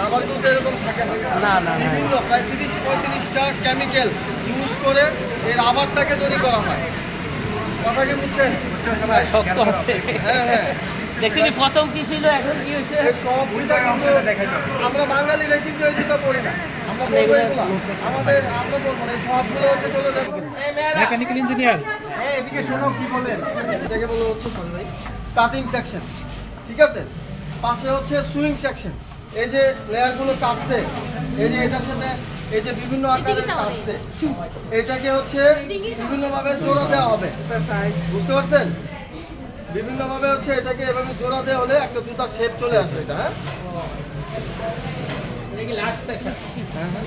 রাবারগুলোতে এরকম থাকে না না। বিভিন্ন প্রায় তিরিশ পঁয়ত্রিশটা কেমিক্যাল ইউজ করে এই রাবারটাকে তৈরি করা হয়। কথা কি বুঝছেন? শক্ত হ্যাঁ হ্যাঁ। দেখছিনি প্রথম কি ছিল এখন কি হয়েছে? আমরা বাঙালিরা কিন্তু এই দুটো করি না। আমরা আমাদের আমরা করব এই সবগুলো হচ্ছে চলে যাবে মেকানিক্যাল ইঞ্জিনিয়ার এদিকে শোনো কি বলেন এটাকে বলে হচ্ছে সরি ভাই। কাটিং সেকশন ঠিক আছে? পাশে হচ্ছে সুইং সেকশন এই যে লেয়ারগুলো কাটছে এই যে এটার সাথে এই যে বিভিন্ন আকারের কাটছে এটাকে হচ্ছে বিভিন্নভাবে জোড়া দেওয়া হবে। বুঝতে পারছেন? বিভিন্নভাবে হচ্ছে এটাকে এভাবে জোড়া দেওয়া হলে একটা জুতার শেপ চলে আসে এটা হ্যাঁ? হ্যাঁ হ্যাঁ।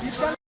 শিক্ষা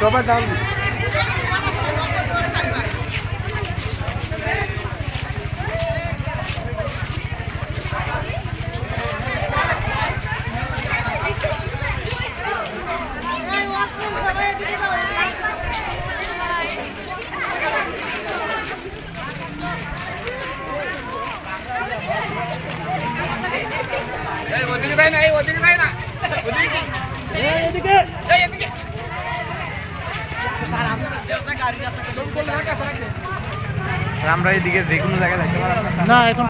সবাই দাম আমরা এদিকে যে কোনো জায়গায় না এখন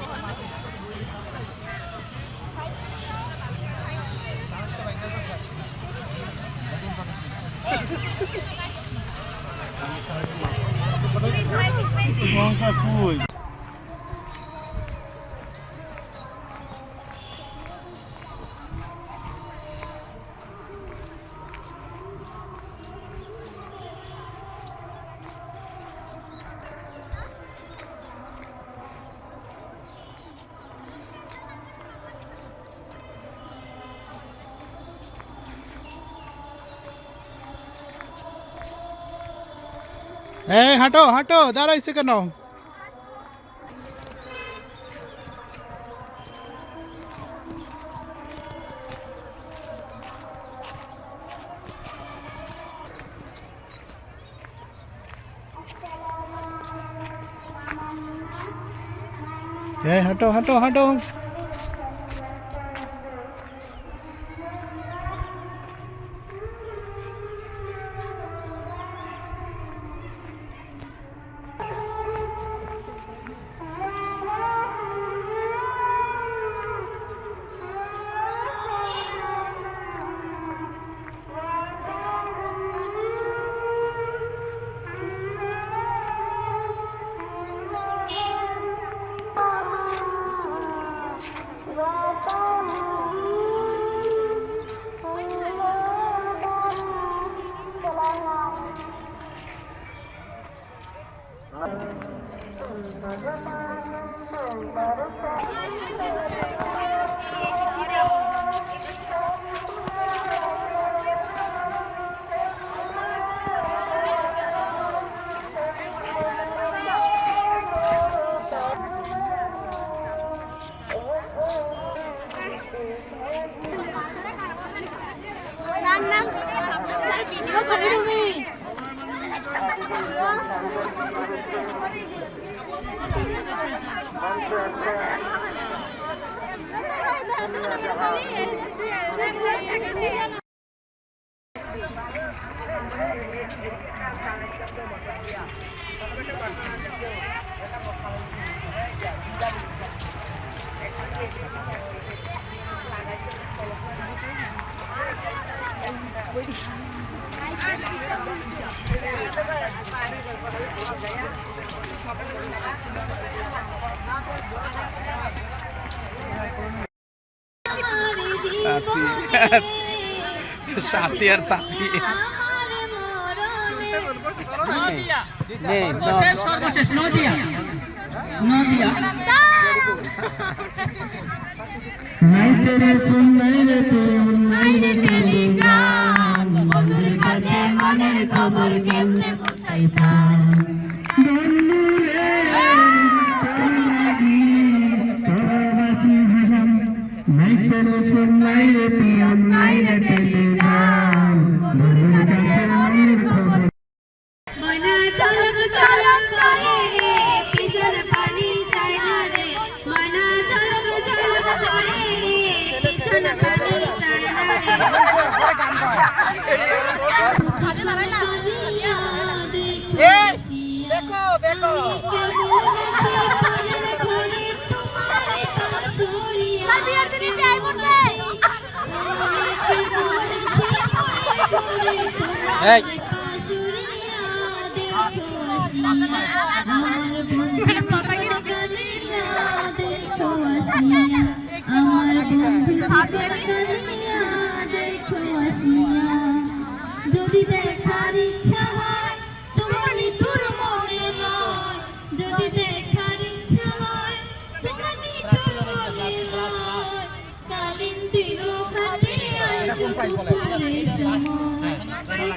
光脚不。এই হাঁটো হাঁটো দাঁড়াইছে কেন এই হাঁটো হাঁটো হাঁটো I'm you. সাথী। আর সাথী। নদিয়া। খবর কেমনে পৌঁছাইতাম মনা চলক চলক করে রে পিছন পানি যায় না রে মনা চলক চলক করে রে পিছন পানি যায় না রে দেখো দেখো এই আমার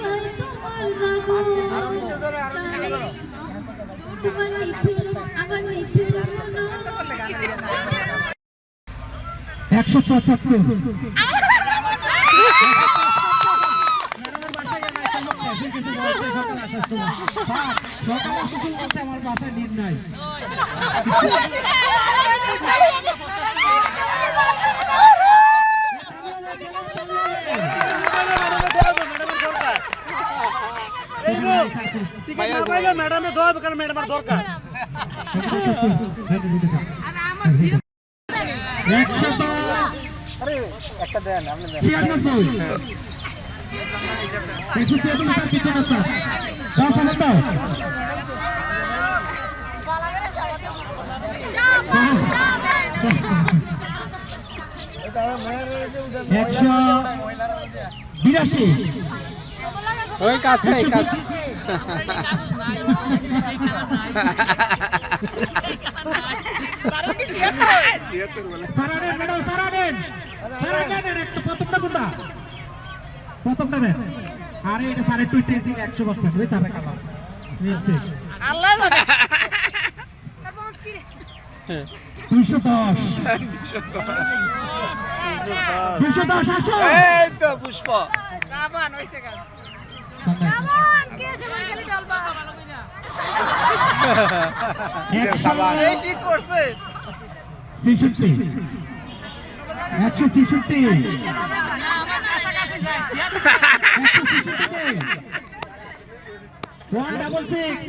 পাই তোমার বাগো তোমার নিঠুর আমার নিঠুর মরণ একশো ম্যাডামে দেওয়া কারণ ম্যাডামের দরকার। দাও একশো বিরাশি। সারাদেন একটা প্রথমটা কোনটা আরে এটা সাড়ে টু টেসিং একশো পার্সেন্ট ওই সাড়ে কালা নিশ্চয় দুশো দশ। দুশো দশ আসো এই তো পুষ্প একশো ছেষট্টি। One double six.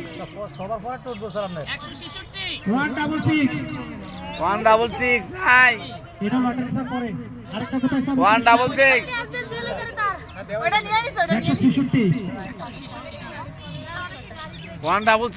One double six. One double six নাই। এটা লটারি স্যার পরে আরেকটা কোথায় স্যার ওয়ান ডাবল সিক্স। ওটা নিয়ে আনিস ওটা নিয়ে আনিস। 166 one double